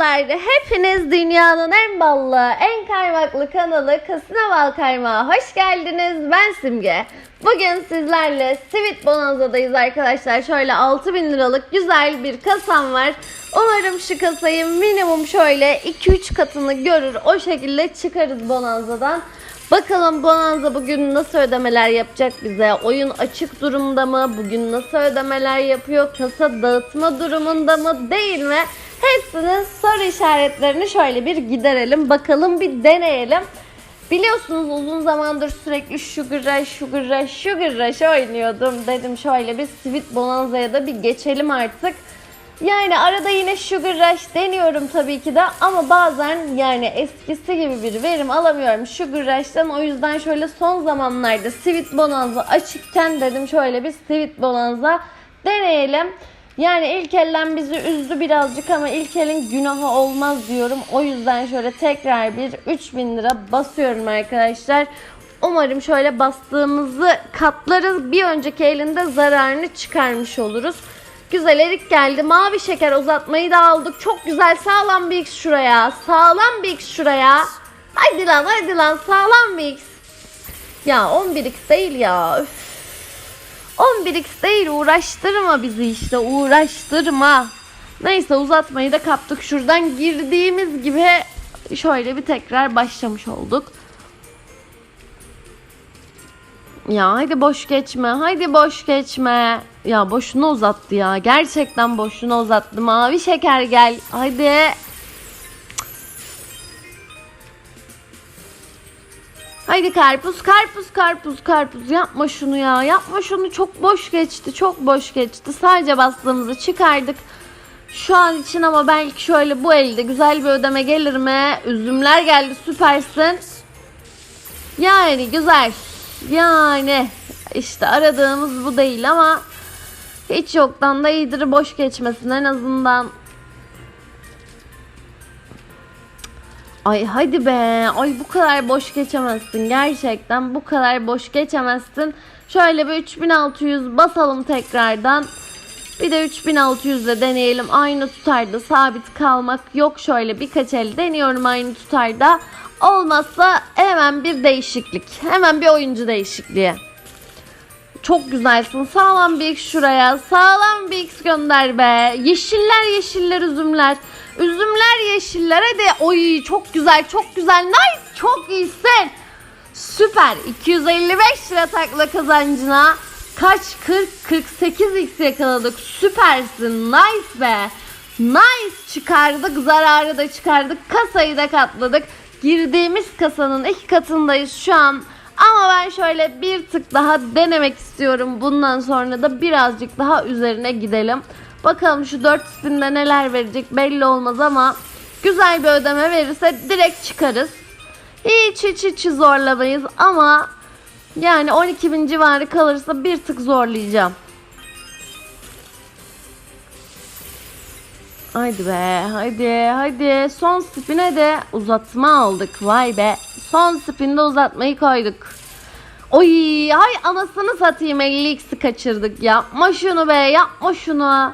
dostlar, hepiniz dünyanın en ballı, en kaymaklı kanalı Kasına Bal Kaymağı hoş geldiniz. Ben Simge. Bugün sizlerle Sweet Bonanza'dayız arkadaşlar. Şöyle 6000 liralık güzel bir kasam var. Umarım şu kasayı minimum şöyle 2-3 katını görür. O şekilde çıkarız Bonanza'dan. Bakalım Bonanza bugün nasıl ödemeler yapacak bize? Oyun açık durumda mı? Bugün nasıl ödemeler yapıyor? Kasa dağıtma durumunda mı? Değil mi? Hepsinin soru işaretlerini şöyle bir giderelim. Bakalım bir deneyelim. Biliyorsunuz uzun zamandır sürekli Sugar Rush, Sugar Rush, Sugar Rush oynuyordum. Dedim şöyle bir Sweet Bonanza'ya da bir geçelim artık. Yani arada yine Sugar Rush deniyorum tabii ki de ama bazen yani eskisi gibi bir verim alamıyorum Sugar Rush'tan. O yüzden şöyle son zamanlarda Sweet Bonanza açıkken dedim şöyle bir Sweet Bonanza deneyelim. Yani ilk elden bizi üzdü birazcık ama ilk elin günahı olmaz diyorum. O yüzden şöyle tekrar bir 3000 lira basıyorum arkadaşlar. Umarım şöyle bastığımızı katlarız. Bir önceki elinde zararını çıkarmış oluruz. Güzel erik geldi. Mavi şeker uzatmayı da aldık. Çok güzel sağlam bir X şuraya. Sağlam bir X şuraya. Haydi lan haydi lan sağlam bir X. Ya 11x değil ya. Üf. 11x değil uğraştırma bizi işte uğraştırma. Neyse uzatmayı da kaptık. Şuradan girdiğimiz gibi şöyle bir tekrar başlamış olduk. Ya haydi boş geçme. Haydi boş geçme. Ya boşuna uzattı ya. Gerçekten boşuna uzattı. Mavi şeker gel. Haydi. Haydi karpuz, karpuz, karpuz, karpuz. Yapma şunu ya. Yapma şunu. Çok boş geçti. Çok boş geçti. Sadece bastığımızı çıkardık. Şu an için ama belki şöyle bu elde güzel bir ödeme gelir mi? Üzümler geldi. Süpersin. Yani güzel. Yani işte aradığımız bu değil ama hiç yoktan da iyidir boş geçmesin en azından. Ay hadi be. Ay bu kadar boş geçemezsin. Gerçekten bu kadar boş geçemezsin. Şöyle bir 3600 basalım tekrardan. Bir de 3600 de deneyelim. Aynı tutarda sabit kalmak yok. Şöyle birkaç el deniyorum aynı tutarda. Olmazsa hemen bir değişiklik. Hemen bir oyuncu değişikliği. Çok güzelsin. Sağlam bir X şuraya. Sağlam bir X gönder be. Yeşiller yeşiller üzümler. Üzümler yeşiller. Hadi. Oy çok güzel çok güzel. Nice. Çok iyisin. Süper. 255 lira takla kazancına. Kaç? 40 48 X yakaladık. Süpersin. Nice be. Nice çıkardık. Zararı da çıkardık. Kasayı da katladık. Girdiğimiz kasanın iki katındayız şu an. Ama ben şöyle bir tık daha denemek istiyorum. Bundan sonra da birazcık daha üzerine gidelim. Bakalım şu 4 spinde neler verecek belli olmaz ama güzel bir ödeme verirse direkt çıkarız. Hiç hiç hiç zorlamayız ama yani 12 bin civarı kalırsa bir tık zorlayacağım. Haydi be haydi haydi son spine de uzatma aldık vay be. Son spinde uzatmayı koyduk. Oy hay anasını satayım 50x'i kaçırdık yapma şunu be yapma şunu.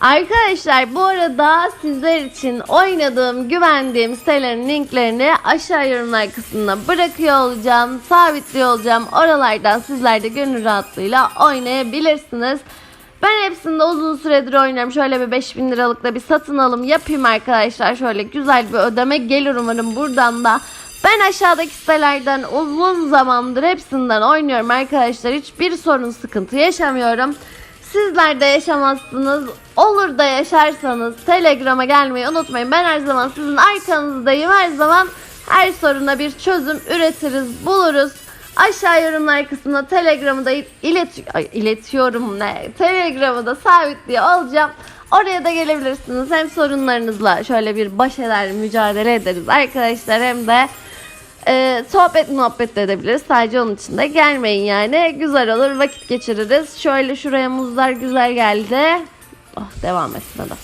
Arkadaşlar bu arada sizler için oynadığım, güvendiğim sitelerin linklerini aşağı yorumlar kısmına bırakıyor olacağım. Sabitliyor olacağım. Oralardan sizler de gönül rahatlığıyla oynayabilirsiniz. Ben hepsinde uzun süredir oynuyorum. Şöyle bir 5000 liralık da bir satın alım yapayım arkadaşlar. Şöyle güzel bir ödeme gelir umarım buradan da. Ben aşağıdaki sitelerden uzun zamandır hepsinden oynuyorum arkadaşlar. Hiçbir sorun sıkıntı yaşamıyorum. Sizler de yaşamazsınız. Olur da yaşarsanız Telegram'a gelmeyi unutmayın. Ben her zaman sizin arkanızdayım. Her zaman her soruna bir çözüm üretiriz, buluruz. Aşağı yorumlar kısmına Telegram'ı da ilet iletiyorum ne? Telegram'ı da sabitliyor olacağım. Oraya da gelebilirsiniz. Hem sorunlarınızla şöyle bir baş eder, mücadele ederiz arkadaşlar hem de e, sohbet muhabbet de edebiliriz. Sadece onun için de gelmeyin yani. Güzel olur vakit geçiririz. Şöyle şuraya muzlar güzel geldi. Oh devam etsin hadi.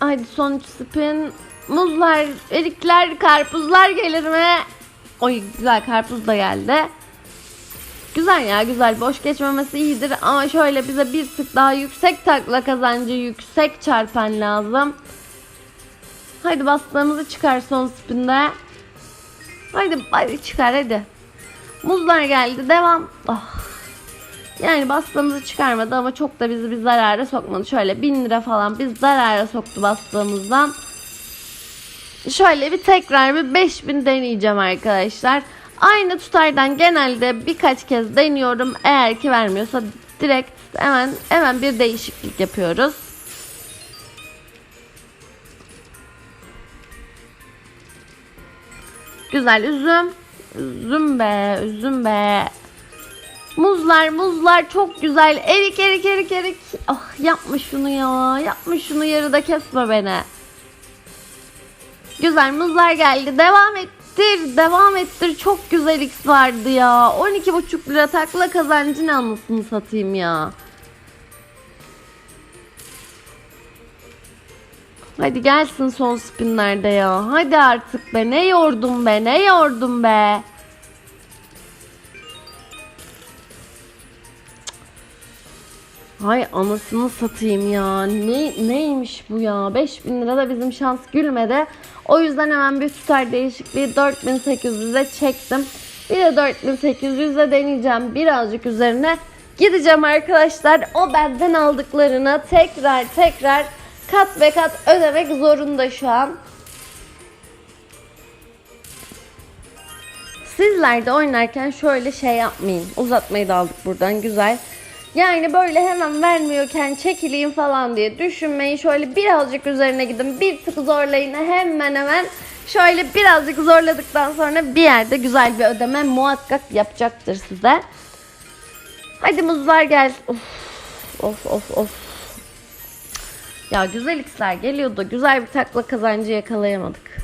Haydi son üç spin. Muzlar, erikler, karpuzlar gelir mi? Oy güzel karpuz da geldi. Güzel ya güzel. Boş geçmemesi iyidir ama şöyle bize bir tık daha yüksek takla kazancı, yüksek çarpan lazım. Haydi bastığımızı çıkar son spinde. Haydi haydi çıkar hadi. Muzlar geldi devam. Ah. Yani bastığımızı çıkarmadı ama çok da bizi bir zarara sokmadı. Şöyle 1000 lira falan biz zarara soktu bastığımızdan. Şöyle bir tekrar bir 5000 deneyeceğim arkadaşlar. Aynı tutardan genelde birkaç kez deniyorum. Eğer ki vermiyorsa direkt hemen hemen bir değişiklik yapıyoruz. Güzel üzüm. Üzüm be, üzüm be. Muzlar, muzlar çok güzel. Erik, erik, erik, erik. Ah yapma şunu ya. Yapma şunu yarıda kesme beni. Güzel muzlar geldi. Devam ettir. Devam ettir. Çok güzel X vardı ya. 12,5 lira takla kazancı ne anlasını satayım ya. Hadi gelsin son spinlerde ya. Hadi artık be. Ne yordum be. Ne yordum be. Hay anasını satayım ya. Ne neymiş bu ya? 5000 lira da bizim şans gülmedi. O yüzden hemen bir tutar değişikliği 4800'e çektim. Bir de 4800'e deneyeceğim. Birazcık üzerine gideceğim arkadaşlar. O benden aldıklarını tekrar tekrar kat ve kat ödemek zorunda şu an. Sizler de oynarken şöyle şey yapmayın. Uzatmayı da aldık buradan güzel. Yani böyle hemen vermiyorken çekileyim falan diye düşünmeyin. Şöyle birazcık üzerine gidin. Bir tık zorlayın hemen hemen. Şöyle birazcık zorladıktan sonra bir yerde güzel bir ödeme muhakkak yapacaktır size. Hadi muzlar gel. Of of of of. Ya güzel x'ler geliyordu. Güzel bir takla kazancı yakalayamadık.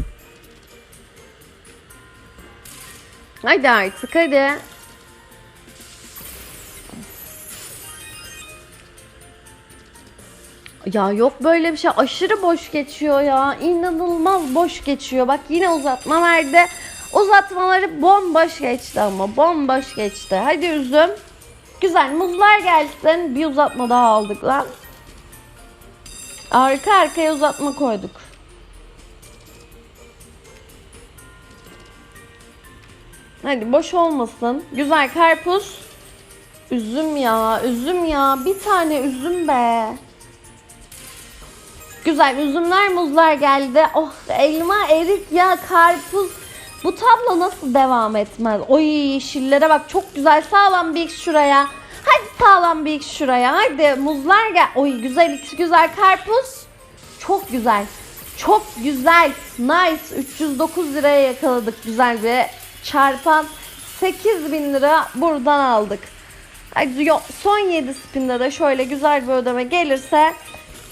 Hadi artık hadi. Ya yok böyle bir şey. Aşırı boş geçiyor ya. İnanılmaz boş geçiyor. Bak yine uzatma verdi. Uzatmaları bomboş geçti ama. Bomboş geçti. Hadi üzüm. Güzel muzlar gelsin. Bir uzatma daha aldık lan. Arka arkaya uzatma koyduk. Hadi boş olmasın. Güzel karpuz. Üzüm ya, üzüm ya. Bir tane üzüm be. Güzel üzümler muzlar geldi. Oh elma erik ya karpuz. Bu tablo nasıl devam etmez? Oy yeşillere bak çok güzel sağlam bir şuraya. Hadi sağlam bir X şuraya. Hadi muzlar gel. Oy güzel X güzel karpuz. Çok güzel. Çok güzel. Nice. 309 liraya yakaladık güzel bir çarpan. 8000 lira buradan aldık. Hadi son 7 spinde de şöyle güzel bir ödeme gelirse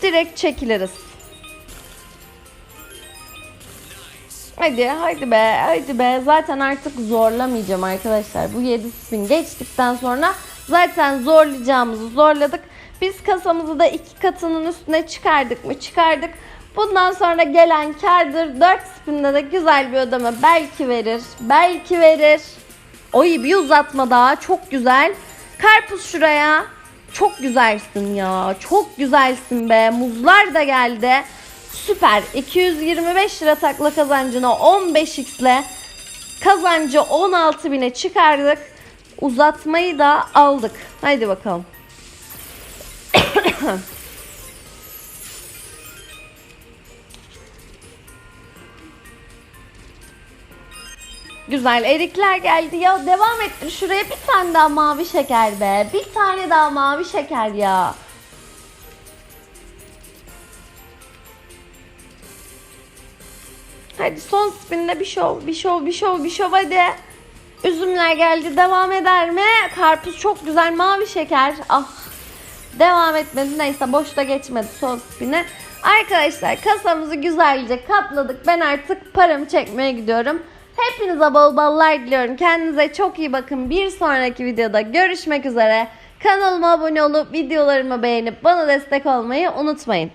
direkt çekiliriz. Hadi hadi be hadi be zaten artık zorlamayacağım arkadaşlar. Bu 7 spin geçtikten sonra zaten zorlayacağımızı zorladık. Biz kasamızı da iki katının üstüne çıkardık mı çıkardık. Bundan sonra gelen kardır. 4 spinde de güzel bir ödeme belki verir. Belki verir. Oy bir uzatma daha çok güzel. Karpuz şuraya. Çok güzelsin ya. Çok güzelsin be. Muzlar da geldi. Süper. 225 lira takla kazancına 15x ile kazancı 16.000'e çıkardık. Uzatmayı da aldık. Haydi bakalım. Güzel erikler geldi. Ya devam ettir şuraya. Bir tane daha mavi şeker be. Bir tane daha mavi şeker ya. Hadi son spinde bir şov bir şov bir şov bir şov hadi Üzümler geldi devam eder mi? Karpuz çok güzel mavi şeker ah Devam etmedi neyse boşta geçmedi son spine Arkadaşlar kasamızı güzelce katladık ben artık paramı çekmeye gidiyorum Hepinize bol ballar diliyorum. Kendinize çok iyi bakın. Bir sonraki videoda görüşmek üzere. Kanalıma abone olup videolarımı beğenip bana destek olmayı unutmayın.